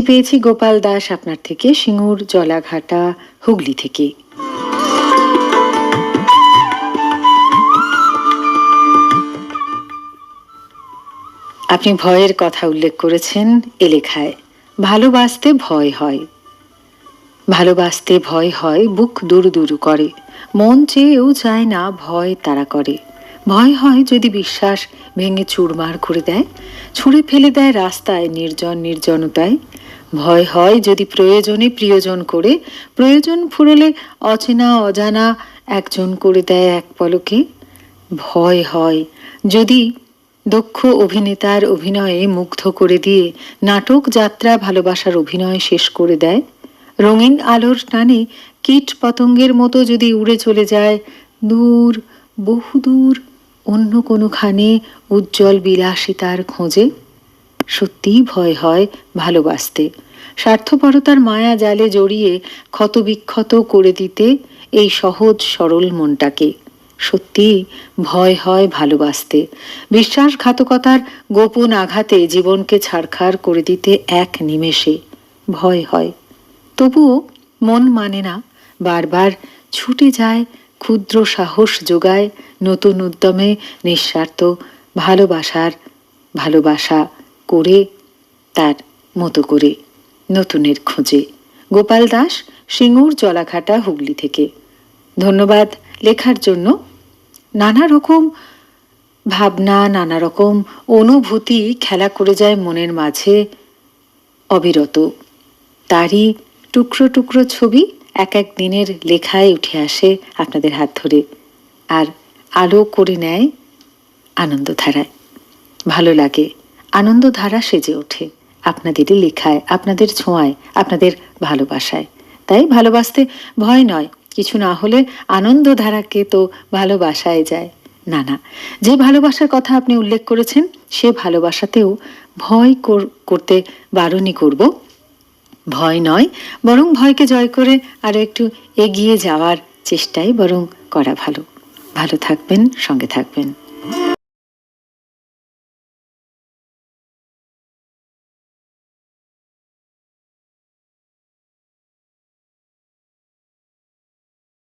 পেয়েছি গোপাল দাস আপনার থেকে, সিঙ্গুর, জলাঘাটা, হুগলি থেকে। আপনি ভয়ের কথা উল্লেখ করেছেন এ লেখায়, ভালোবাসতে ভয় হয়। ভালোবাসতে ভয় হয়, বুক দুরু দুরু করে। মন চেয়েও চায় না, ভয় তারা করে। ভয় হয় যদি বিশ্বাস ভেঙে চুরমার করে দেয়, ছুঁড়ে ফেলে দেয় রাস্তায় নির্জন নির্জনতায়। ভয় হয় যদি প্রয়োজনে প্রিয়জন করে। প্রয়োজন ফুরলে অচেনা, অজানা একজন করে দেয় এক পলকে। ভয় হয় যদি দক্ষ অভিনেতার অভিনয়ে মুগ্ধ করে দিয়ে নাটক যাত্রা ভালোবাসার অভিনয় শেষ করে দেয়। রঙিন আলোর টানে কীট পতঙ্গের মতো যদি উড়ে চলে যায়, দূর, বহুদূর, অন্য কোনোখানে উজ্জ্বল বিলাসিতার খোঁজে। সত্যিই ভয় হয় ভালোবাসতে। স্বার্থপরতার মায়া জালে জড়িয়ে ক্ষতবিক্ষত করে দিতে এই সহজ সরল মনটাকে। সত্যি ভয় হয় ভালোবাসতে। বিশ্বাসঘাতকতার গোপন আঘাতে জীবনকে ছাড়খাড় করে দিতে এক নিমেষে ভয় হয়। তবুও মন মানে না, বারবার ছুটে যায়, ক্ষুদ্র সাহস যোগায় নতুন উদ্যমে নিঃস্বার্থ ভালোবাসার ভালোবাসা করে তার মতো করে। নতুনের খোঁজে। গোপাল দাস, সিঙ্গুর জলাঘাটা হুগলি থেকে। ধন্যবাদ লেখার জন্য। নানা রকম ভাবনা, নানা রকম অনুভূতি খেলা করে যায় মনের মাঝে অবিরত। তারই টুকরো টুকরো ছবি এক এক দিনের লেখায় উঠে আসে আপনাদের হাত ধরে আর আলো করে নেয় আনন্দধারায়। ভালো লাগে, আনন্দধারা সেজে ওঠে। আপনাদেরই লেখায়, আপনাদের ছোঁয়ায়, আপনাদের ভালোবাসায়। তাই ভালোবাসতে ভয় নয়, কিছু না হলে আনন্দধারাকে তো ভালোবাসায় যায়। না না যে ভালোবাসার কথা আপনি উল্লেখ করেছেন, সে ভালোবাসাতেও ভয় কর- করতে বারণই করব। ভয় নয়, বরং ভয়কে জয় করে আরও একটু এগিয়ে যাওয়ার চেষ্টাই বরং করা ভালো। ভালো থাকবেন, সঙ্গে থাকবেন।